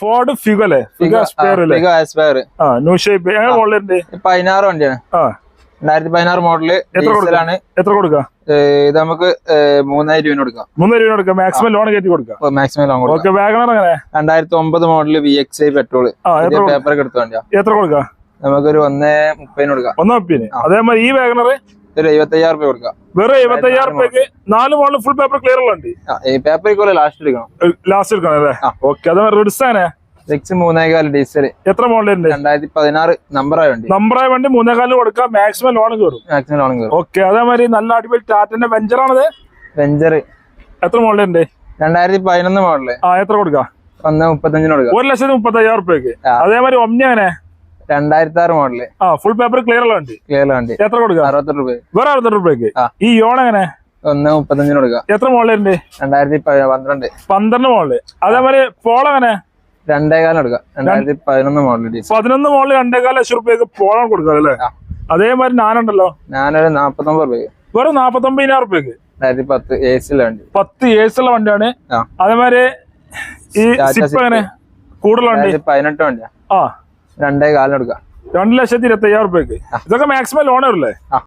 Ford Figo അല്ലേ? Figo spare അല്ലേ? Figo Aspire ആ ന്യൂ ഷേപ്പ് എങ്ങനെ മോഡലുണ്ട് പതിനാറ് വണ്ടിയാണ്. ആ. രണ്ടായിരത്തി പതിനാറ് മോഡൽ? ഡീസലാണ് എത്ര കൊടുക്കാം? ഇത് നമുക്ക് മൂന്നായിരം രൂപ കൊടുക്കാം. മൂന്നായിരം രൂപ കൊടുക്കാം. മാക്സിമം ലോൺ കയറ്റി കൊടുക്കാം. മാക്സിമം ലോൺ കൊടുക്കാം. ഓക്കെ വാഗണർ എങ്ങനെ? രണ്ടായിരത്തി ഒമ്പത് മോഡൽ വി എക്സ് ഐ വണ്ടിയാ. എത്ര കൊടുക്കാം? നമുക്കൊരു ഒന്നേ മുപ്പതിന് കൊടുക്കാം. ഒന്നേ മുപ്പതിന്. അതേമാതിരി ഈ വാഗണർ ഒരു എഴുപത്തയ്യായിരം രൂപ കൊടുക്കാം. വെറും എഴുപത്തയ്യായിരം രൂപയ്ക്ക് നാല് ഫുൾ പേപ്പർ ക്ലിയർ പേപ്പർ ഇക്കോലെ ലാസ്റ്റ് എടുക്കണം. ലാസ്റ്റ് എടുക്കണം അല്ലേ? ആ. ഓക്കെ അതേ റിഡ്സാനെ സിക്സ് മൂന്നേകാൽ ഡീസൽ എത്ര മോഡലുണ്ട് രണ്ടായിരത്തി പതിനാറ് നമ്പറായ വണ്ടി. നമ്പറായ വണ്ടി മൂന്നേകാലിന് കൊടുക്കാം. മാക്സിമം ലോൺ കയറും. മാക്സിമം ലോൺ കയറും. ഓക്കെ അതേമാതിരി നല്ല അടിപൊളി ടാറ്റന്റെ വെഞ്ചറാണത് വെഞ്ചർ എത്ര മോഡലുണ്ട് രണ്ടായിരത്തി പതിനൊന്ന് മോഡൽ ആ എത്ര കൊടുക്കാം? ഒന്ന് മുപ്പത്തഞ്ചിന് കൊടുക്കാം. ഒരു ലക്ഷത്തി മുപ്പത്തയ്യായിരം റുപ്യക്ക് അതേമാതിരി ഒമ്നി അങ്ങനെ രണ്ടായിരത്തി ആറ് മോഡൽ ആ ഫുൾ പേപ്പർ ക്ലിയർ ഉള്ള വണ്ടി. ക്ലിയർ വണ്ടി. എത്ര കൊടുക്കുക അറുപത്തെട്ട് രൂപ. വേറെ അറുപത്തെട്ട് രൂപയ്ക്ക് ഈ യോൺ എങ്ങനെ? ഒന്ന് മുപ്പത്തഞ്ചിന് കൊടുക്കുക എത്ര മോഡലുണ്ട് രണ്ടായിരത്തി പന്ത്രണ്ട്. പന്ത്രണ്ട് മോഡൽ അതേപോലെ പോൾ എങ്ങനെ? രണ്ടേകാലം എടുക്കുക രണ്ടായിരത്തി പതിനൊന്ന് മോഡൽ പതിനൊന്ന് മോഡൽ രണ്ടേകാല ലക്ഷം റുപ്യക്ക് പോളാൻ കൊടുക്കുക അല്ലേ? അതേമാതിരി ഞാനുണ്ടല്ലോ ഞാനൊരു നാപ്പത്തൊമ്പത് രൂപ വെറും നാപ്പത്തൊമ്പതിനായിരം റുപ്യക്ക് രണ്ടായിരത്തി പത്ത് എ സിയിലെ വണ്ടി. പത്ത് ഉള്ള വണ്ടിയാണ്. അതേമാതിരി ഈ സിപ്പ്. എങ്ങനെ? രണ്ടായിരത്തി പതിനെട്ട് വണ്ടിയാ. ആ. രണ്ടേ കാലിന് എടുക്കാം. രണ്ട് ലക്ഷത്തി ഇരുപത്തി അയ്യായിരം റുപ്യക്ക് ഇതൊക്കെ മാക്സിമം ലോണേ ഉള്ളേ? ആ.